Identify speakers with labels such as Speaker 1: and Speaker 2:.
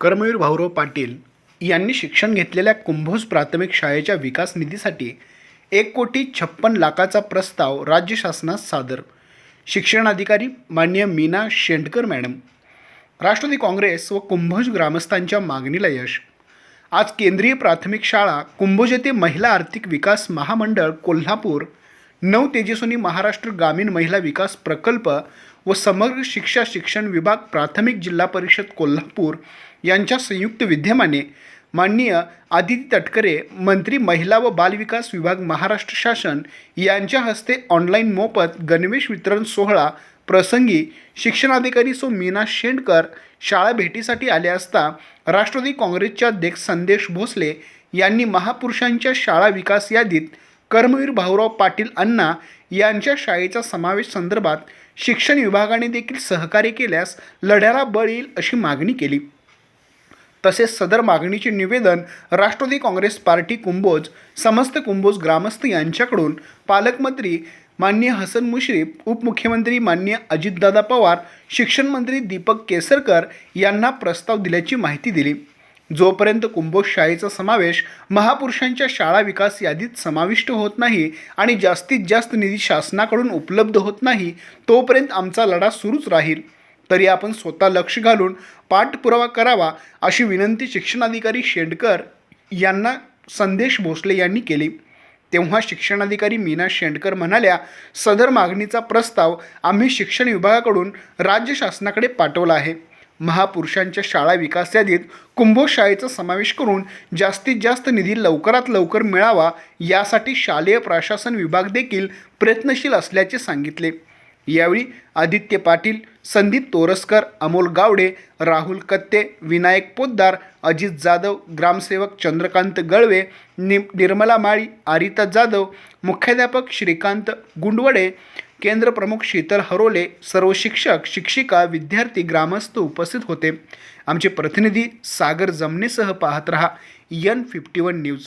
Speaker 1: कर्मवीर भाऊराव पाटील यांनी शिक्षण घेतलेल्या कुंभोज प्राथमिक शाळेच्या विकास निधीसाठी एक कोटी छप्पन लाखाचा प्रस्ताव राज्य शासनास सादर. शिक्षणाधिकारी मान्य मीना शेंडकर मॅडम. राष्ट्रवादी काँग्रेस व कुंभोज ग्रामस्थांच्या मागणीला यश. आज केंद्रीय प्राथमिक शाळा कुंभोज येथे महिला आर्थिक विकास महामंडळ कोल्हापूर नऊ तेजस्विनी महाराष्ट्र ग्रामीण महिला विकास प्रकल्प व समग्र शिक्षा शिक्षण विभाग प्राथमिक जिल्हा परिषद कोल्हापूर यांच्या संयुक्त विद्यमाने माननीय आदिती तटकरे मंत्री महिला व बालविकास विभाग महाराष्ट्र शासन यांच्या हस्ते ऑनलाईन मोफत गणवेश वितरण सोहळा प्रसंगी शिक्षणाधिकारी सो मीना शेंडकर शाळा भेटीसाठी आले असता राष्ट्रवादी काँग्रेसच्या अध्यक्ष संदेश भोसले यांनी महापुरुषांच्या शाळा विकास यादीत कर्मवीर भाऊराव पाटील अण्णा यांच्या शाळेचा समावेश संदर्भात शिक्षण विभागाने देखील सहकार्य केल्यास लढ्याला बळ येईल अशी मागणी केली. तसेच सदर मागणीचे निवेदन राष्ट्रवादी काँग्रेस पार्टी कुंभोज समस्त कुंभोज ग्रामस्थ यांच्याकडून पालकमंत्री मान्य हसन मुश्रीफ उपमुख्यमंत्री मान्य अजितदादा पवार शिक्षणमंत्री दीपक केसरकर यांना प्रस्ताव दिल्याची माहिती दिली. जोपर्यंत कुंभोज शाळेचा समावेश महापुरुषांच्या शाळा विकास यादीत समाविष्ट होत नाही आणि जास्तीत जास्त निधी शासनाकडून उपलब्ध होत नाही तोपर्यंत आमचा लढा सुरूच राहील. तरी आपण स्वतः लक्ष घालून पाठपुरावा करावा अशी विनंती शिक्षणाधिकारी शेंडकर यांना संदेश भोसले यांनी केली. तेव्हा शिक्षणाधिकारी मीना शेंडकर म्हणाल्या सदर मागणीचा प्रस्ताव आम्ही शिक्षण विभागाकडून राज्य शासनाकडे पाठवला आहे. महापुरुषांच्या शाळा विकास यादीत कुंभोज शाळेचा समावेश करून जास्तीत जास्त निधी लवकरात लवकर मिळावा यासाठी शालेय प्रशासन विभाग देखील प्रयत्नशील असल्याचे सांगितले. यावेळी आदित्य पाटील संदीप तोरसकर अमोल गावडे राहुल कत्ते विनायक पोद्दार अजित जाधव ग्रामसेवक चंद्रकांत गळवे नि निर्मला माळी आरिता जाधव मुख्याध्यापक श्रीकांत गुंडवडे केंद्रप्रमुख शीतल हरोले सर्व शिक्षक शिक्षिका विद्यार्थी ग्रामस्थ उपस्थित होते. आमचे प्रतिनिधी सागर जमनेसह पाहत रहा. N fifty one news